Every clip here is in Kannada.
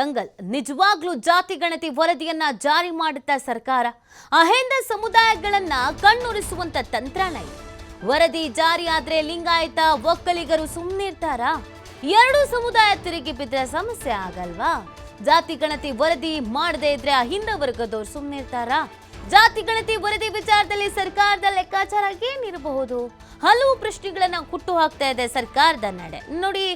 ದಂಗಲ್. ನಿಜವಾಗ್ಲೂ ಜಾತಿ ಗಣತಿ ವರದಿಯನ್ನ ಜಾರಿ ಮಾಡುತ್ತಾ ಸರ್ಕಾರ, ಅಹಿಂದ ಸಮುದಾಯಗಳನ್ನ ಕಣ್ಣುರಿಸುವಂತ ತಂತ್ರಣ ಇದೆ. ವರದಿ ಜಾರಿ ಆದ್ರೆ ಲಿಂಗಾಯತ ಒಕ್ಕಲಿಗರು ಸುಮ್ಮನಿರ್ತಾರಾ ಎರಡು ಸಮುದಾಯ ತಿರುಗಿ ಬಿದ್ರೆ ಸಮಸ್ಯೆ ಆಗಲ್ವಾ? ಜಾತಿ ಗಣತಿ ವರದಿ ಮಾಡದೇ ಇದ್ರೆ ಅಹಿಂದ ವರ್ಗದವ್ರು ಸುಮ್ಮನಿರ್ತಾರಾ ಜಾತಿ ಗಣತಿ ವರದಿ ವಿಚಾರದಲ್ಲಿ ಸರ್ಕಾರದ ಲೆಕ್ಕಾಚಾರ ಏನಿರಬಹುದು? ಹಲವು ಪ್ರಶ್ನೆಗಳನ್ನ ಹುಟ್ಟು ಹಾಕ್ತಾ ಇದೆ ಸರ್ಕಾರದ ನಡೆ. ನೋಡಿ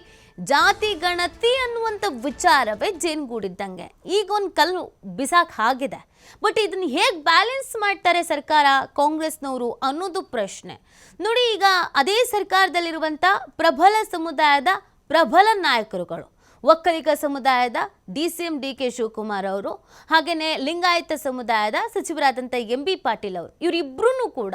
ಜಾತಿ ಗಣತಿ ಅನ್ನುವಂಥ ವಿಚಾರವೇ ಜೇನುಗೂಡಿದ್ದಂಗೆ ಈಗ ಒಂದು ಕಲ್ಲು ಬಿಸಾಕ್ ಆಗಿದೆ. ಬಟ್ ಇದನ್ನು ಹೇಗೆ ಬ್ಯಾಲೆನ್ಸ್ ಮಾಡ್ತಾರೆ ಸರ್ಕಾರ, ಕಾಂಗ್ರೆಸ್ನವರು ಅನ್ನೋದು ಪ್ರಶ್ನೆ. ನೋಡಿ ಈಗ ಅದೇ ಸರ್ಕಾರದಲ್ಲಿರುವಂಥ ಪ್ರಬಲ ಸಮುದಾಯದ ಪ್ರಬಲ ನಾಯಕರುಗಳು, ಒಕ್ಕಲಿಗ ಸಮುದಾಯದ D C M D K Shivakumar ಅವರು ಹಾಗೆಯೇ ಲಿಂಗಾಯತ ಸಮುದಾಯದ ಸಚಿವರಾದಂಥ ಎಂ ಬಿ ಪಾಟೀಲ್ ಅವರು ಇವರಿಬ್ಬರೂ ಕೂಡ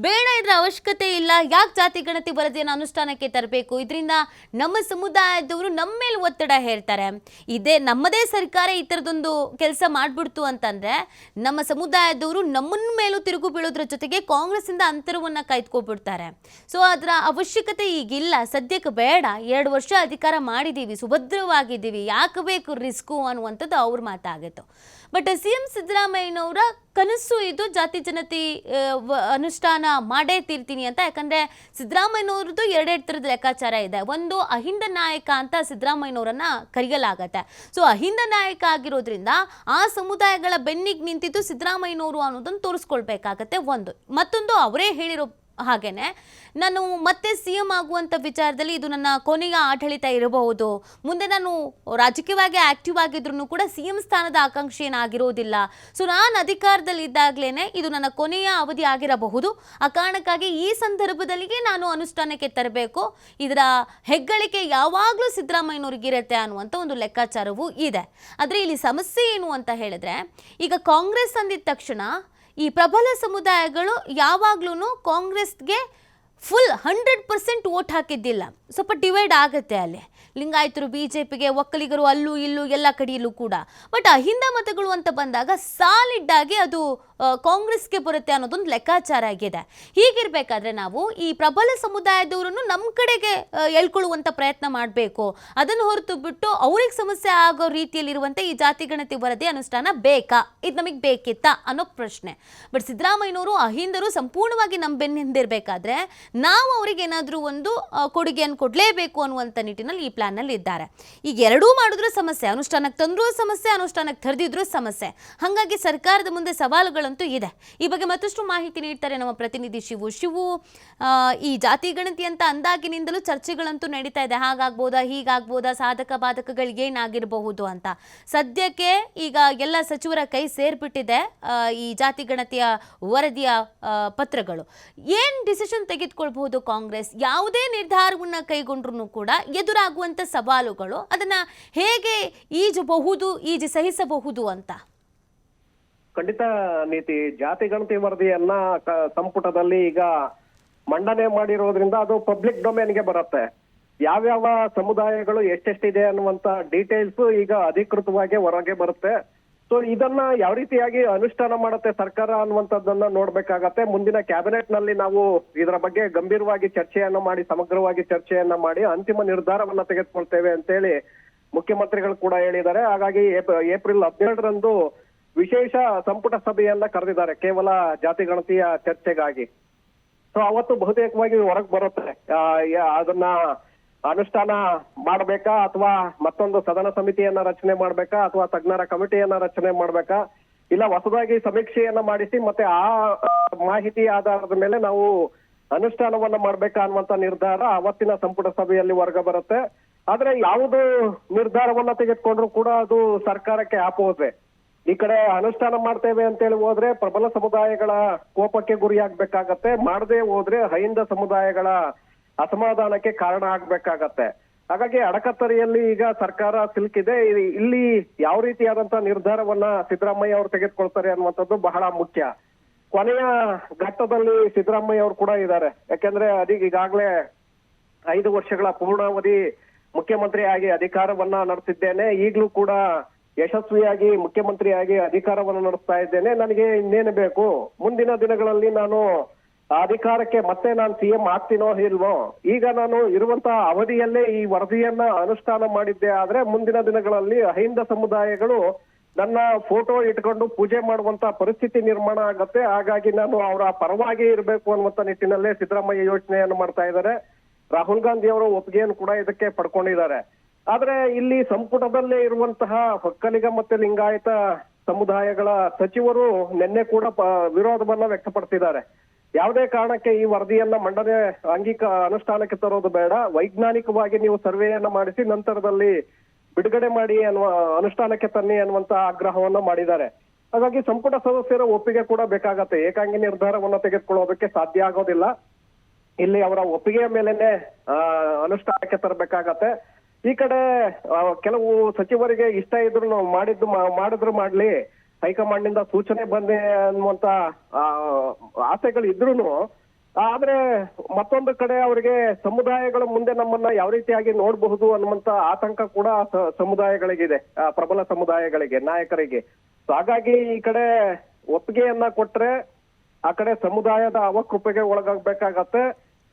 ಬೇಡ ಇದರ ಅವಶ್ಯಕತೆ ಇಲ್ಲ, ಯಾಕೆ ಜಾತಿ ಗಣತಿ ವರದಿಯನ್ನು ಅನುಷ್ಠಾನಕ್ಕೆ ತರಬೇಕು? ಇದರಿಂದ ನಮ್ಮ ಸಮುದಾಯದವರು ನಮ್ಮ ಮೇಲೆ ಒತ್ತಡ ಹೇರ್ತಾರೆ. ಇದೇ ನಮ್ಮದೇ ಸರ್ಕಾರ ಈ ಥರದೊಂದು ಕೆಲಸ ಮಾಡಿಬಿಡ್ತು ಅಂತಂದರೆ, ನಮ್ಮ ಸಮುದಾಯದವರು ನಮ್ಮನ್ನ ಮೇಲೂ ತಿರುಗು ಬೀಳೋದ್ರ ಜೊತೆಗೆ ಕಾಂಗ್ರೆಸ್ಸಿಂದ ಅಂತರವನ್ನು ಕಾಯ್ದುಕೊಬಿಡ್ತಾರೆ. ಸೊ, ಅದರ ಅವಶ್ಯಕತೆ ಈಗಿಲ್ಲ. ಸದ್ಯಕ್ಕೆ ಬೇಡ. ಎರಡು ವರ್ಷ ಅಧಿಕಾರ ಮಾಡಿದ್ದೀವಿ ಸುಭದ್ರವಾಗಿದ್ದೀವಿ. ಯಾಕೆ ಬೇಕು ರಿಸ್ಕು ಅನ್ನುವಂಥದ್ದು ಅವ್ರ ಮಾತಾಗಿತ್ತು. ಬಟ್ ಸಿ ಎಂ ಸಿದ್ದರಾಮಯ್ಯನವರ ಕನಸು ಇದು, ಜಾತಿ ಜನತಿ ಅನುಷ್ಠಾನ ಮಾಡೇ ತೀರ್ತೀನಿ ಅಂತ. ಯಾಕಂದರೆ ಸಿದ್ದರಾಮಯ್ಯನವ್ರದ್ದು ಎರಡೆರಡು ಥರದ ಲೆಕ್ಕಾಚಾರ ಇದೆ. ಒಂದು ಅಹಿಂದ ನಾಯಕ ಅಂತ ಸಿದ್ದರಾಮಯ್ಯನವರನ್ನ ಕರೆಯಲಾಗತ್ತೆ. ಸೊ ಅಹಿಂದ ನಾಯಕ ಆಗಿರೋದ್ರಿಂದ ಆ ಸಮುದಾಯಗಳ ಬೆನ್ನಿಗೆ ನಿಂತಿದ್ದು ಸಿದ್ದರಾಮಯ್ಯನವರು ಅನ್ನೋದನ್ನು ತೋರಿಸ್ಕೊಳ್ಬೇಕಾಗತ್ತೆ ಒಂದು. ಮತ್ತೊಂದು, ಅವರೇ ಹೇಳಿರೋ ಹಾಗೇನೆ, ನಾನು ಮತ್ತೆ ಸಿ ಎಂ ಆಗುವಂಥ ವಿಚಾರದಲ್ಲಿ ಇದು ನನ್ನ ಕೊನೆಯ ಆಡಳಿತ ಇರಬಹುದು. ಮುಂದೆ ನಾನು ರಾಜಕೀಯವಾಗಿ ಆಕ್ಟಿವ್ ಆಗಿದ್ರು ಕೂಡ ಸಿ ಎಂ ಸ್ಥಾನದ ಆಕಾಂಕ್ಷಿ ಏನಾಗಿರೋದಿಲ್ಲ ಸೊ ನಾನು ಅಧಿಕಾರದಲ್ಲಿ ಇದ್ದಾಗಲೇ ಇದು ನನ್ನ ಕೊನೆಯ ಅವಧಿ ಆಗಿರಬಹುದು. ಆ ಕಾರಣಕ್ಕಾಗಿ ಈ ಸಂದರ್ಭದಲ್ಲಿಗೆ ನಾನು ಅನುಷ್ಠಾನಕ್ಕೆ ತರಬೇಕು. ಇದರ ಹೆಗ್ಗಳಿಕೆ ಯಾವಾಗಲೂ ಸಿದ್ದರಾಮಯ್ಯನವ್ರಿಗಿರುತ್ತೆ ಅನ್ನುವಂಥ ಒಂದು ಲೆಕ್ಕಾಚಾರವೂ ಇದೆ. ಆದರೆ ಇಲ್ಲಿ ಸಮಸ್ಯೆ ಏನು ಅಂತ ಹೇಳಿದ್ರೆ, ಈಗ ಕಾಂಗ್ರೆಸ್ ಅಂದಿದ ತಕ್ಷಣ ಈ ಪ್ರಬಲ ಸಮುದಾಯಗಳು ಯಾವಾಗ್ಲೂ ಕಾಂಗ್ರೆಸ್ಗೆ ಫುಲ್ ಹಂಡ್ರೆಡ್ ಪರ್ಸೆಂಟ್ ವೋಟ್ ಹಾಕಿದ್ದಿಲ್ಲ. ಸ್ವಲ್ಪ ಡಿವೈಡ್ ಆಗುತ್ತೆ ಅಲ್ಲಿ. ಲಿಂಗಾಯತರು ಬಿಜೆಪಿಗೆ ಒಕ್ಕಲಿಗರು ಅಲ್ಲೂ ಇಲ್ಲೂ ಎಲ್ಲ ಕಡೆಯಲ್ಲೂ ಕೂಡ. ಬಟ್ ಅಹಿಂದ ಮತಗಳು ಅಂತ ಬಂದಾಗ ಸಾಲಿಡ್ ಆಗಿ ಅದು ಕಾಂಗ್ರೆಸ್ಗೆ ಬರುತ್ತೆ ಅನ್ನೋದೊಂದು ಲೆಕ್ಕಾಚಾರ ಆಗಿದೆ. ಹೀಗಿರ್ಬೇಕಾದ್ರೆ ನಾವು ಈ ಪ್ರಬಲ ಸಮುದಾಯದವರನ್ನು ನಮ್ಮ ಕಡೆಗೆ ಎಳ್ಕೊಳ್ಳುವಂತ ಪ್ರಯತ್ನ ಮಾಡಬೇಕು. ಅದನ್ನು ಹೊರತು ಬಿಟ್ಟು ಅವ್ರಿಗೆ ಸಮಸ್ಯೆ ಆಗೋ ರೀತಿಯಲ್ಲಿರುವಂಥ ಈ ಜಾತಿ ಗಣತಿ ವರದಿ ಅನುಷ್ಠಾನ ಬೇಕಾ? ಇದು ನಮಗೆ ಬೇಕಿತ್ತಾ ಅನ್ನೋ ಪ್ರಶ್ನೆ. ಬಟ್ ಸಿದ್ದರಾಮಯ್ಯನವರು ಅಹಿಂದರು ಸಂಪೂರ್ಣವಾಗಿ ನಮ್ಮ ಬೆನ್ನ ಹಿಂದಿರಬೇಕಾದ್ರೆ ನಾವು ಅವರಿಗೆ ಏನಾದರೂ ಒಂದು ಕೊಡುಗೆಯನ್ನು ಕೊಡಲೇಬೇಕು ಅನ್ನುವಂಥ ನಿಟ್ಟಿನಲ್ಲಿ ಈ ಪ್ಲಾನ್ನಲ್ಲಿ ಇದ್ದಾರೆ ಈಗ ಎರಡೂ ಮಾಡಿದ್ರೂ ಸಮಸ್ಯೆ, ಅನುಷ್ಠಾನಕ್ಕೆ ತಂದ್ರೂ ಸಮಸ್ಯೆ, ಅನುಷ್ಠಾನಕ್ಕೆ ತರದಿದ್ರೂ ಸಮಸ್ಯೆ. ಹಾಗಾಗಿ ಸರ್ಕಾರದ ಮುಂದೆ ಸವಾಲುಗಳಂತೂ ಇದೆ. ಈ ಬಗ್ಗೆ ಮತ್ತಷ್ಟು ಮಾಹಿತಿ ನೀಡ್ತಾರೆ ನಮ್ಮ ಪ್ರತಿನಿಧಿ ಶಿವು. ಶಿವು ಈ ಜಾತಿ ಗಣತಿ ಅಂತ ಅಂದಾಗಿನಿಂದಲೂ ಚರ್ಚೆಗಳಂತೂ ನಡೀತಾ ಇದೆ. ಹಾಗಾಗ್ಬೋದಾ, ಹೀಗಾಗ್ಬೋದಾ, ಸಾಧಕ ಬಾಧಕಗಳಿಗೆ ಏನಾಗಿರಬಹುದು ಅಂತ. ಸದ್ಯಕ್ಕೆ ಈಗ ಎಲ್ಲ ಸಚಿವರ ಕೈ ಸೇರ್ಬಿಟ್ಟಿದೆ ಈ ಜಾತಿ ಗಣತಿಯ ವರದಿಯ ಪತ್ರಗಳು. ಏನು ಡಿಸಿಷನ್ ತೆಗೆದುಕೊಳ್ಬಹುದು ಕಾಂಗ್ರೆಸ್? ಯಾವುದೇ ನಿರ್ಧಾರವನ್ನ ಕೈಗೊಂಡ್ರು ಕೂಡ ಎದುರಾಗುವಂಥ ಸವಾಲುಗಳು ಅದನ್ನ ಹೇಗೆ ಈಜಬಹುದು, ಈಜು ಸಹಿಸಬಹುದು ಅಂತ? ಖಂಡಿತ ನೀತಿ, ಜಾತಿ, ಗಣತಿ ವರದಿಯನ್ನ ಸಂಪುಟದಲ್ಲಿ ಈಗ ಮಂಡನೆ ಮಾಡಿರೋದ್ರಿಂದ ಅದು ಪಬ್ಲಿಕ್ ಡೊಮೇನ್ಗೆ ಬರುತ್ತೆ. ಯಾವ್ಯಾವ ಸಮುದಾಯಗಳು ಎಷ್ಟೆಷ್ಟಿದೆ ಅನ್ನುವಂತ ಡೀಟೇಲ್ಸ್ ಈಗ ಅಧಿಕೃತವಾಗಿ ಹೊರಗೆ ಬರುತ್ತೆ. ಸೊ ಇದನ್ನ ಯಾವ ರೀತಿಯಾಗಿ ಅನುಷ್ಠಾನ ಮಾಡುತ್ತೆ ಸರ್ಕಾರ ಅನ್ನುವಂಥದ್ದನ್ನ ನೋಡ್ಬೇಕಾಗತ್ತೆ. ಮುಂದಿನ ಕ್ಯಾಬಿನೆಟ್ನಲ್ಲಿ ನಾವು ಇದರ ಬಗ್ಗೆ ಗಂಭೀರವಾಗಿ ಚರ್ಚೆಯನ್ನ ಮಾಡಿ, ಸಮಗ್ರವಾಗಿ ಚರ್ಚೆಯನ್ನ ಮಾಡಿ ಅಂತಿಮ ನಿರ್ಧಾರವನ್ನ ತೆಗೆದುಕೊಳ್ತೇವೆ ಅಂತೇಳಿ ಮುಖ್ಯಮಂತ್ರಿಗಳು ಕೂಡ ಹೇಳಿದ್ದಾರೆ. ಹಾಗಾಗಿ ಏಪ್- ಏಪ್ರಿಲ್ ಹದಿನೇಳರಂದು ವಿಶೇಷ ಸಂಪುಟ ಸಭೆಯನ್ನ ಕರೆದಿದ್ದಾರೆ, ಕೇವಲ ಜಾತಿ ಗಣತಿಯ ಚರ್ಚೆಗಾಗಿ. ಸೊ ಅವತ್ತು ಬಹುತೇಕವಾಗಿ ಹೊರಗೆ ಬರುತ್ತೆ. ಅದನ್ನ ಅನುಷ್ಠಾನ ಮಾಡ್ಬೇಕಾ ಅಥವಾ ಮತ್ತೊಂದು ಸದನ ಸಮಿತಿಯನ್ನ ರಚನೆ ಮಾಡ್ಬೇಕಾ ಅಥವಾ ತಜ್ಞರ ಕಮಿಟಿಯನ್ನ ರಚನೆ ಮಾಡ್ಬೇಕಾ? ಇಲ್ಲ, ಹೊಸದಾಗಿ ಸಮೀಕ್ಷೆಯನ್ನ ಮಾಡಿಸಿ ಮತ್ತೆ ಆ ಮಾಹಿತಿ ಆಧಾರದ ಮೇಲೆ ನಾವು ಅನುಷ್ಠಾನವನ್ನ ಮಾಡ್ಬೇಕಾ ಅನ್ನುವಂತ ನಿರ್ಧಾರ ಅವತ್ತಿನ ಸಂಪುಟ ಸಭೆಯಲ್ಲಿ ವರ್ಗ ಬರುತ್ತೆ. ಆದ್ರೆ ಯಾವುದು ನಿರ್ಧಾರವನ್ನ ತೆಗೆದುಕೊಂಡ್ರು ಕೂಡ ಅದು ಸರ್ಕಾರಕ್ಕೆ ಆಪೋದೆ ಈ ಕಡೆ ಅನುಷ್ಠಾನ ಮಾಡ್ತೇವೆ ಅಂತೇಳಿ ಹೋದ್ರೆ ಪ್ರಬಲ ಸಮುದಾಯಗಳ ಕೋಪಕ್ಕೆ ಗುರಿಯಾಗ್ಬೇಕಾಗತ್ತೆ. ಮಾಡದೆ ಹೋದ್ರೆ ಹೈಂದ ಸಮುದಾಯಗಳ ಅಸಮಾಧಾನಕ್ಕೆ ಕಾರಣ ಆಗ್ಬೇಕಾಗತ್ತೆ. ಹಾಗಾಗಿ ಅಡಕತ್ತರಿಯಲ್ಲಿ ಈಗ ಸರ್ಕಾರ ಸಿಲುಕಿದೆ. ಇಲ್ಲಿ ಯಾವ ರೀತಿಯಾದಂತಹ ನಿರ್ಧಾರವನ್ನ ಸಿದ್ದರಾಮಯ್ಯ ಅವರು ತೆಗೆದುಕೊಳ್ತಾರೆ ಅನ್ನುವಂಥದ್ದು ಬಹಳ ಮುಖ್ಯ. ಕೊನೆಯ ಘಟ್ಟದಲ್ಲಿ ಸಿದ್ದರಾಮಯ್ಯ ಅವರು ಕೂಡ ಇದ್ದಾರೆ. ಯಾಕೆಂದ್ರೆ ಅದೀಗ ಈಗಾಗಲೇ ಐದು ವರ್ಷಗಳ ಪೂರ್ಣಾವಧಿ ಮುಖ್ಯಮಂತ್ರಿಯಾಗಿ ಅಧಿಕಾರವನ್ನ ನಡೆಸಿದ್ದೇನೆ. ಈಗಲೂ ಕೂಡ ಯಶಸ್ವಿಯಾಗಿ ಮುಖ್ಯಮಂತ್ರಿಯಾಗಿ ಅಧಿಕಾರವನ್ನು ನಡೆಸ್ತಾ ಇದ್ದೇನೆ. ನನಗೆ ಇನ್ನೇನು ಬೇಕು? ಮುಂದಿನ ದಿನಗಳಲ್ಲಿ ನಾನು ಅಧಿಕಾರಕ್ಕೆ ಮತ್ತೆ ನಾನು ಸಿಎಂ ಆಗ್ತೀನೋ ಇಲ್ವೋ, ಈಗ ನಾನು ಇರುವಂತಹ ಅವಧಿಯಲ್ಲೇ ಈ ವರದಿಯನ್ನ ಅನುಷ್ಠಾನ ಮಾಡಿದ್ದೆ. ಆದ್ರೆ ಮುಂದಿನ ದಿನಗಳಲ್ಲಿ ಅಹಿಂದ ಸಮುದಾಯಗಳು ನನ್ನ ಫೋಟೋ ಇಟ್ಕೊಂಡು ಪೂಜೆ ಮಾಡುವಂತ ಪರಿಸ್ಥಿತಿ ನಿರ್ಮಾಣ ಆಗತ್ತೆ. ಹಾಗಾಗಿ ನಾನು ಅವರ ಪರವಾಗಿ ಇರಬೇಕು ಅನ್ನುವಂತ ನಿಟ್ಟಿನಲ್ಲೇ ಸಿದ್ದರಾಮಯ್ಯ ಯೋಚನೆಯನ್ನು ಮಾಡ್ತಾ ಇದ್ದಾರೆ. ರಾಹುಲ್ ಗಾಂಧಿ ಅವರ ಒಪ್ಪಿಗೆಯನ್ನು ಕೂಡ ಇದಕ್ಕೆ ಪಡ್ಕೊಂಡಿದ್ದಾರೆ. ಆದ್ರೆ ಇಲ್ಲಿ ಸಂಪುಟದಲ್ಲೇ ಇರುವಂತಹ ಒಕ್ಕಲಿಗ ಮತ್ತೆ ಲಿಂಗಾಯತ ಸಮುದಾಯಗಳ ಸಚಿವರು ನಿನ್ನೆ ಕೂಡ ವಿರೋಧವನ್ನ ವ್ಯಕ್ತಪಡಿಸಿದ್ದಾರೆ. ಯಾವುದೇ ಕಾರಣಕ್ಕೆ ಈ ವರದಿಯನ್ನ ಮಂಡನೆ ಅಂಗೀಕ ಅನುಷ್ಠಾನಕ್ಕೆ ತರೋದು ಬೇಡ. ವೈಜ್ಞಾನಿಕವಾಗಿ ನೀವು ಸರ್ವೆಯನ್ನ ಮಾಡಿಸಿ ನಂತರದಲ್ಲಿ ಬಿಡುಗಡೆ ಮಾಡಿ ಅನ್ನುವ ಅನುಷ್ಠಾನಕ್ಕೆ ತನ್ನಿ ಅನ್ನುವಂತ ಆಗ್ರಹವನ್ನ ಮಾಡಿದ್ದಾರೆ. ಹಾಗಾಗಿ ಸಂಪುಟ ಸದಸ್ಯರ ಒಪ್ಪಿಗೆ ಕೂಡ ಬೇಕಾಗತ್ತೆ. ಏಕಾಂಗಿ ನಿರ್ಧಾರವನ್ನ ತೆಗೆದುಕೊಳ್ಳೋದಕ್ಕೆ ಸಾಧ್ಯ ಆಗೋದಿಲ್ಲ. ಇಲ್ಲಿ ಅವರ ಒಪ್ಪಿಗೆಯ ಮೇಲೆನೆ ಅನುಷ್ಠಾನಕ್ಕೆ ತರಬೇಕಾಗತ್ತೆ. ಈ ಕಡೆ ಕೆಲವು ಸಚಿವರಿಗೆ ಇಷ್ಟ ಇದ್ರು ಮಾಡಿದ್ದು ಮಾಡಿದ್ರು ಮಾಡ್ಲಿ. ಹೈಕಮಾಂಡ್ನಿಂದ ಸೂಚನೆ ಬಂದೆ ಅನ್ನುವಂತ ಆಸೆಗಳು ಇದ್ರೂನು ಆದ್ರೆ ಮತ್ತೊಂದು ಕಡೆ ಅವರಿಗೆ ಸಮುದಾಯಗಳ ಮುಂದೆ ನಮ್ಮನ್ನ ಯಾವ ರೀತಿಯಾಗಿ ನೋಡಬಹುದು ಅನ್ನುವಂತ ಆತಂಕ ಕೂಡ ಸಮುದಾಯಗಳಿಗಿದೆ ಪ್ರಬಲ ಸಮುದಾಯಗಳಿಗೆ, ನಾಯಕರಿಗೆ. ಸೊ ಹಾಗಾಗಿ ಈ ಕಡೆ ಒಪ್ಪಿಗೆಯನ್ನ ಕೊಟ್ರೆ ಆ ಕಡೆ ಸಮುದಾಯದ ಅವಕೃಪೆಗೆ ಒಳಗಾಗಬೇಕಾಗತ್ತೆ.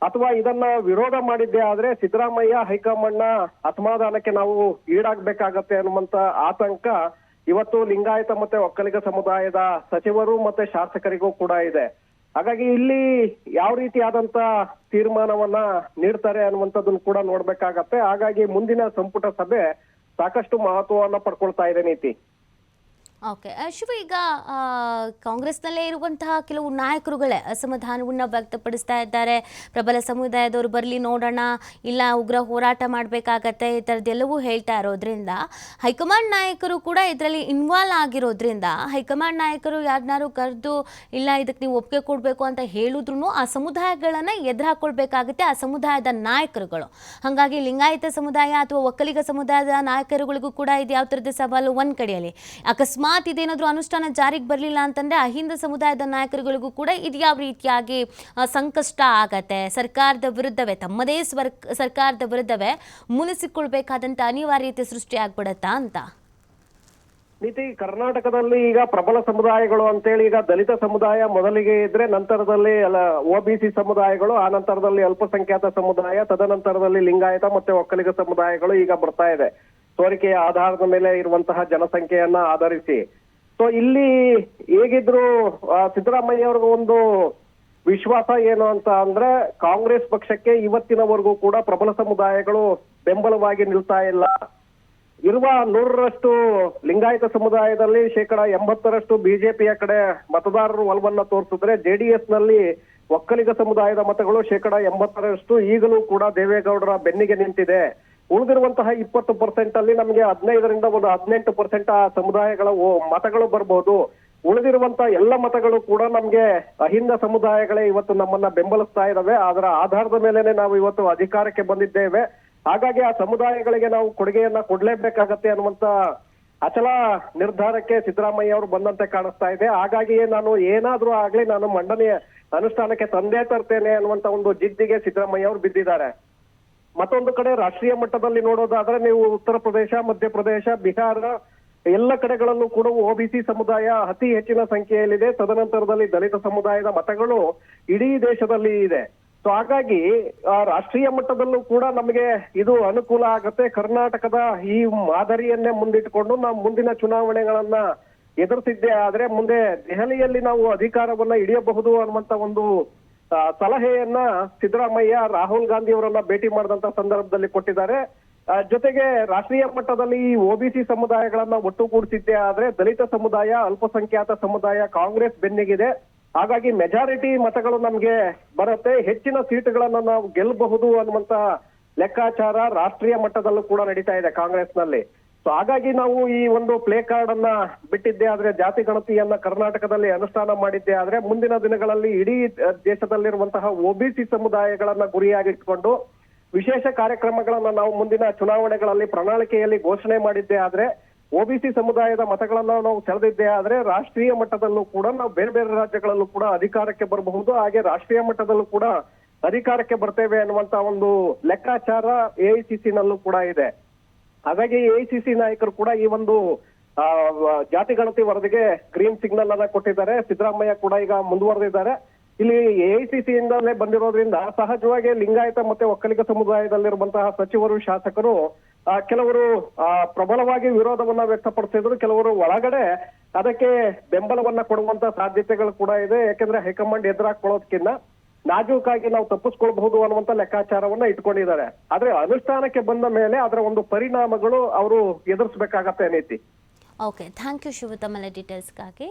ಅಥವಾ ಇದನ್ನ ವಿರೋಧ ಮಾಡಿದ್ದೆ ಆದ್ರೆ ಸಿದ್ದರಾಮಯ್ಯ ಹೈಕಮಾಂಡ್ನ ಅಸಮಾಧಾನಕ್ಕೆ ನಾವು ಈಡಾಗ್ಬೇಕಾಗತ್ತೆ ಅನ್ನುವಂತ ಆತಂಕ ಇವತ್ತು ಲಿಂಗಾಯತ ಮತ್ತೆ ಒಕ್ಕಲಿಗ ಸಮುದಾಯದ ಸಚಿವರು ಮತ್ತೆ ಶಾಸಕರಿಗೂ ಕೂಡ ಇದೆ. ಹಾಗಾಗಿ ಇಲ್ಲಿ ಯಾವ ರೀತಿಯಾದಂತ ತೀರ್ಮಾನವನ್ನ ನೀಡ್ತಾರೆ ಅನ್ನುವಂಥದ್ದನ್ನು ಕೂಡ ನೋಡ್ಬೇಕಾಗತ್ತೆ. ಹಾಗಾಗಿ ಮುಂದಿನ ಸಂಪುಟ ಸಭೆ ಸಾಕಷ್ಟು ಮಹತ್ವವನ್ನ ಪಡ್ಕೊಳ್ತಾ ಇದೆ ನೀತಿ. ಓಕೆ ಶಿವ, ಈಗ ಕಾಂಗ್ರೆಸ್ನಲ್ಲೇ ಇರುವಂತಹ ಕೆಲವು ನಾಯಕರುಗಳೇ ಅಸಮಾಧಾನವನ್ನು ವ್ಯಕ್ತಪಡಿಸ್ತಾ ಇದ್ದಾರೆ. ಪ್ರಬಲ ಸಮುದಾಯದವರು ಬರಲಿ ನೋಡೋಣ, ಇಲ್ಲ ಉಗ್ರ ಹೋರಾಟ ಮಾಡಬೇಕಾಗತ್ತೆ, ಈ ಥರದ್ದೆಲ್ಲವೂ ಹೇಳ್ತಾ ಇರೋದ್ರಿಂದ ಹೈಕಮಾಂಡ್ ನಾಯಕರು ಕೂಡ ಇದರಲ್ಲಿ ಇನ್ವಾಲ್ವ್ ಆಗಿರೋದ್ರಿಂದ ಹೈಕಮಾಂಡ್ ನಾಯಕರು ಯಾರನ್ನಾರು ಕರೆದು, ಇಲ್ಲ ಇದಕ್ಕೆ ನೀವು ಒಪ್ಪಿಗೆ ಕೊಡಬೇಕು ಅಂತ ಹೇಳಿದ್ರು ಆ ಸಮುದಾಯಗಳನ್ನು ಎದುರು ಹಾಕೊಳ್ಬೇಕಾಗುತ್ತೆ ಆ ಸಮುದಾಯದ ನಾಯಕರುಗಳು. ಹಾಗಾಗಿ ಲಿಂಗಾಯತ ಸಮುದಾಯ ಅಥವಾ ಒಕ್ಕಲಿಗ ಸಮುದಾಯದ ನಾಯಕರುಗಳಿಗೂ ಕೂಡ ಇದು ಯಾವ ಥರದ ಸವಾಲು? ಒಂದು ಕಡೆಯಲ್ಲಿ. ಅಕಸ್ಮಾತ್ ಇದೇನಾದರೂ ಅನುಷ್ಠಾನ ಜಾರಿಗೆ ಬರಲಿಲ್ಲ ಅಂತಂದರೆ ಅಹಿಂದ ಸಮುದಾಯದ ನಾಯಕರುಗಳಿಗೂ ಕೂಡ ಇದು ಯಾವ ರೀತಿಯಾಗಿ ಸಂಕಷ್ಟ ಆಗತ್ತೆ. ಸರ್ಕಾರದ ವಿರುದ್ಧವೇ, ತಮ್ಮದೇ ಸ್ವರ್ ಸರ್ಕಾರದ ವಿರುದ್ಧವೇ ಮುನಿಸಿಕೊಳ್ಬೇಕಾದಂಥ ಅನಿವಾರ್ಯತೆ ಸೃಷ್ಟಿ ಆಗ್ಬಿಡತ್ತಾ ಅಂತ? ನೀತಿ, ಕರ್ನಾಟಕದಲ್ಲಿ ಈಗ ಪ್ರಬಲ ಸಮುದಾಯಗಳು ಅಂತೇಳಿ ಈಗ ದಲಿತ ಸಮುದಾಯ ಮೊದಲಿಗೆ ಇದ್ರೆ ನಂತರದಲ್ಲಿ ಓ ಬಿ ಸಿ ಸಮುದಾಯಗಳು, ಆ ನಂತರದಲ್ಲಿ ಅಲ್ಪಸಂಖ್ಯಾತ ಸಮುದಾಯ, ತದನಂತರದಲ್ಲಿ ಲಿಂಗಾಯತ ಮತ್ತೆ ಒಕ್ಕಲಿಗ ಸಮುದಾಯಗಳು ಈಗ ಬರ್ತಾ ಇದೆ. ಸೋರಿಕೆಯ ಆಧಾರದ ಮೇಲೆ ಇರುವಂತಹ ಜನಸಂಖ್ಯೆಯನ್ನ ಆಧರಿಸಿ. ಸೊ ಇಲ್ಲಿ ಹೇಗಿದ್ರು ಸಿದ್ದರಾಮಯ್ಯ ಅವ್ರಿಗೆ ಒಂದು ವಿಶ್ವಾಸ ಏನು ಅಂತ ಅಂದ್ರೆ, ಕಾಂಗ್ರೆಸ್ ಪಕ್ಷಕ್ಕೆ ಇವತ್ತಿನವರೆಗೂ ಕೂಡ ಪ್ರಬಲ ಸಮುದಾಯಗಳು ಬೆಂಬಲವಾಗಿ ನಿಲ್ತಾ ಇಲ್ಲ. ಇರುವ ನೂರರಷ್ಟು ಲಿಂಗಾಯತ ಸಮುದಾಯದಲ್ಲಿ ಶೇಕಡ ಎಂಬತ್ತರಷ್ಟು ಬಿಜೆಪಿಯ ಕಡೆ ಮತದಾರರು ಒಲವನ್ನ ತೋರಿಸಿದ್ರೆ ಜೆಡಿಎಸ್ನಲ್ಲಿ ಒಕ್ಕಲಿಗ ಸಮುದಾಯದ ಮತಗಳು ಶೇಕಡ ಎಂಬತ್ತರಷ್ಟು ಈಗಲೂ ಕೂಡ ದೇವೇಗೌಡರ ಬೆನ್ನಿಗೆ ನಿಂತಿದೆ. ಉಳಿದಿರುವಂತಹ ಇಪ್ಪತ್ತು ಪರ್ಸೆಂಟ್ ಅಲ್ಲಿ ನಮಗೆ ಹದಿನೈದರಿಂದ ಒಂದು ಹದಿನೆಂಟು ಪರ್ಸೆಂಟ್ ಆ ಸಮುದಾಯಗಳ ಮತಗಳು ಬರ್ಬೋದು. ಉಳಿದಿರುವಂತಹ ಎಲ್ಲ ಮತಗಳು ಕೂಡ ನಮ್ಗೆ ಅಹಿಂದ ಸಮುದಾಯಗಳೇ ಇವತ್ತು ನಮ್ಮನ್ನ ಬೆಂಬಲಿಸ್ತಾ ಇದ್ದಾವೆ ಅದರ ಆಧಾರದ ಮೇಲೆನೆ ನಾವು ಇವತ್ತು ಅಧಿಕಾರಕ್ಕೆ ಬಂದಿದ್ದೇವೆ. ಹಾಗಾಗಿ ಆ ಸಮುದಾಯಗಳಿಗೆ ನಾವು ಕೊಡುಗೆಯನ್ನ ಕೊಡ್ಲೇಬೇಕಾಗತ್ತೆ ಅನ್ನುವಂತ ಅಚಲ ನಿರ್ಧಾರಕ್ಕೆ ಸಿದ್ದರಾಮಯ್ಯ ಅವರು ಬಂದಂತೆ ಕಾಣಿಸ್ತಾ ಇದೆ. ಹಾಗಾಗಿಯೇ ನಾನು ಏನಾದ್ರೂ ಆಗ್ಲಿ ನಾನು ಮಂಡನೆಯ ಅನುಷ್ಠಾನಕ್ಕೆ ತಂದೆ ತರ್ತೇನೆ ಅನ್ನುವಂತ ಒಂದು ಜಿದ್ದಿಗೆ ಸಿದ್ದರಾಮಯ್ಯ ಅವರು ಬಿದ್ದಿದ್ದಾರೆ. ಮತ್ತೊಂದು ಕಡೆ ರಾಷ್ಟ್ರೀಯ ಮಟ್ಟದಲ್ಲಿ ನೋಡೋದಾದ್ರೆ ನೀವು ಉತ್ತರ ಪ್ರದೇಶ ಮಧ್ಯಪ್ರದೇಶ ಬಿಹಾರ ಎಲ್ಲ ಕಡೆಗಳಲ್ಲೂ ಕೂಡ ಒಬಿಸಿ ಸಮುದಾಯ ಅತಿ ಹೆಚ್ಚಿನ ಸಂಖ್ಯೆಯಲ್ಲಿದೆ. ತದನಂತರದಲ್ಲಿ ದಲಿತ ಸಮುದಾಯದ ಮತಗಳು ಇಡೀ ದೇಶದಲ್ಲಿ ಇದೆ. ಸೊ ಹಾಗಾಗಿ ರಾಷ್ಟ್ರೀಯ ಮಟ್ಟದಲ್ಲೂ ಕೂಡ ನಮಗೆ ಇದು ಅನುಕೂಲ ಆಗತ್ತೆ. ಕರ್ನಾಟಕದ ಈ ಮಾದರಿಯನ್ನೇ ಮುಂದಿಟ್ಟುಕೊಂಡು ನಾವು ಮುಂದಿನ ಚುನಾವಣೆಗಳನ್ನ ಎದುರಿಸಿದ್ದೆ ಆದ್ರೆ ಮುಂದೆ ದೆಹಲಿಯಲ್ಲಿ ನಾವು ಅಧಿಕಾರವನ್ನ ಹಿಡಿಯಬಹುದು ಅನ್ನುವಂತ ಒಂದು ಸಲಹೆಯನ್ನ ಸಿದ್ದರಾಮಯ್ಯ, ರಾಹುಲ್ ಗಾಂಧಿ ಅವರನ್ನ ಭೇಟಿ ಮಾಡಿದಂತ ಸಂದರ್ಭದಲ್ಲಿ ಕೊಟ್ಟಿದ್ದಾರೆ. ಜೊತೆಗೆ ರಾಷ್ಟ್ರೀಯ ಮಟ್ಟದಲ್ಲಿ ಈ ಒಬಿಸಿ ಸಮುದಾಯಗಳನ್ನ ಒಟ್ಟುಗೂಡಿಸಿದ್ದೆ ಆದ್ರೆ ದಲಿತ ಸಮುದಾಯ, ಅಲ್ಪಸಂಖ್ಯಾತ ಸಮುದಾಯ, ಕಾಂಗ್ರೆಸ್ ಬೆನ್ನಿಗಿದೆ. ಹಾಗಾಗಿ ಮೆಜಾರಿಟಿ ಮತಗಳು ನಮ್ಗೆ ಬರುತ್ತೆ. ಹೆಚ್ಚಿನ ಸೀಟುಗಳನ್ನ ನಾವು ಗೆಲ್ಲಬಹುದು ಅನ್ನುವಂತ ಲೆಕ್ಕಾಚಾರ ರಾಷ್ಟ್ರೀಯ ಮಟ್ಟದಲ್ಲೂ ಕೂಡ ನಡೀತಾ ಇದೆ ಕಾಂಗ್ರೆಸ್ನಲ್ಲಿ. ಸೊ ಹಾಗಾಗಿ ನಾವು ಈ ಒಂದು ಪ್ಲೇ ಕಾರ್ಡ್ ಅನ್ನ ಬಿಟ್ಟಿದ್ದೆ ಆದ್ರೆ ಜಾತಿ ಗಣತಿಯನ್ನ ಕರ್ನಾಟಕದಲ್ಲಿ ಅನುಷ್ಠಾನ ಮಾಡಿದ್ದೆ ಆದ್ರೆ ಮುಂದಿನ ದಿನಗಳಲ್ಲಿ ಇಡೀ ದೇಶದಲ್ಲಿರುವಂತಹ ಒಬಿಸಿ ಸಮುದಾಯಗಳನ್ನ ಗುರಿಯಾಗಿಟ್ಕೊಂಡು ವಿಶೇಷ ಕಾರ್ಯಕ್ರಮಗಳನ್ನ ನಾವು ಮುಂದಿನ ಚುನಾವಣೆಗಳಲ್ಲಿ ಪ್ರಣಾಳಿಕೆಯಲ್ಲಿ ಘೋಷಣೆ ಮಾಡಿದ್ದೆ ಆದ್ರೆ ಒಬಿಸಿ ಸಮುದಾಯದ ಮತಗಳನ್ನ ನಾವು ಸೆಳೆದಿದ್ದೆ ಆದ್ರೆ ರಾಷ್ಟ್ರೀಯ ಮಟ್ಟದಲ್ಲೂ ಕೂಡ ನಾವು ಬೇರೆ ಬೇರೆ ರಾಜ್ಯಗಳಲ್ಲೂ ಕೂಡ ಅಧಿಕಾರಕ್ಕೆ ಬರಬಹುದು. ಹಾಗೆ ರಾಷ್ಟ್ರೀಯ ಮಟ್ಟದಲ್ಲೂ ಕೂಡ ಅಧಿಕಾರಕ್ಕೆ ಬರ್ತೇವೆ ಅನ್ನುವಂತ ಒಂದು ಲೆಕ್ಕಾಚಾರ ಎಐಸಿಸಿನಲ್ಲೂ ಕೂಡ ಇದೆ. ಹಾಗಾಗಿ ಎಐಸಿಸಿ ನಾಯಕರು ಕೂಡ ಈ ಒಂದು ಜಾತಿ ಗಣತಿ ವರದಿಗೆ ಗ್ರೀನ್ ಸಿಗ್ನಲ್ ಅನ್ನ ಕೊಟ್ಟಿದ್ದಾರೆ. ಸಿದ್ದರಾಮಯ್ಯ ಕೂಡ ಈಗ ಮುಂದುವರೆದಿದ್ದಾರೆ. ಇಲ್ಲಿ ಎಐಸಿಸಿ ಇಂದಲೇ ಬಂದಿರೋದ್ರಿಂದ ಸಹಜವಾಗಿ ಲಿಂಗಾಯತ ಮತ್ತೆ ಒಕ್ಕಲಿಗ ಸಮುದಾಯದಲ್ಲಿರುವಂತಹ ಸಚಿವರು, ಶಾಸಕರು ಕೆಲವರು ಪ್ರಬಲವಾಗಿ ವಿರೋಧವನ್ನ ವ್ಯಕ್ತಪಡಿಸಿದ್ರು. ಕೆಲವರು ಒಳಗಡೆ ಅದಕ್ಕೆ ಬೆಂಬಲವನ್ನ ಕೊಡುವಂತ ಸಾಧ್ಯತೆಗಳು ಕೂಡ ಇದೆ. ಯಾಕೆಂದ್ರೆ ಹೈಕಮಾಂಡ್ ಎದುರಾಕೊಳ್ಳೋದಕ್ಕಿಂತ ನಾಜೂಕಾಗಿ ನಾವು ತಪ್ಪಿಸ್ಕೊಳ್ಬಹುದು ಅನ್ನುವಂತ ಲೆಕ್ಕಾಚಾರವನ್ನ ಇಟ್ಕೊಂಡಿದ್ದಾರೆ. ಆದ್ರೆ ಅನುಷ್ಠಾನಕ್ಕೆ ಬಂದ ಮೇಲೆ ಅದರ ಒಂದು ಪರಿಣಾಮಗಳು ಅವರು ಎದುರಿಸಬೇಕಾಗತ್ತೆ ಅನೇತಿ. ಓಕೆ ಥ್ಯಾಂಕ್ ಯು ಶಿವ ತಮ್ಮ ಡೀಟೇಲ್ಸ್ಗಾಗಿ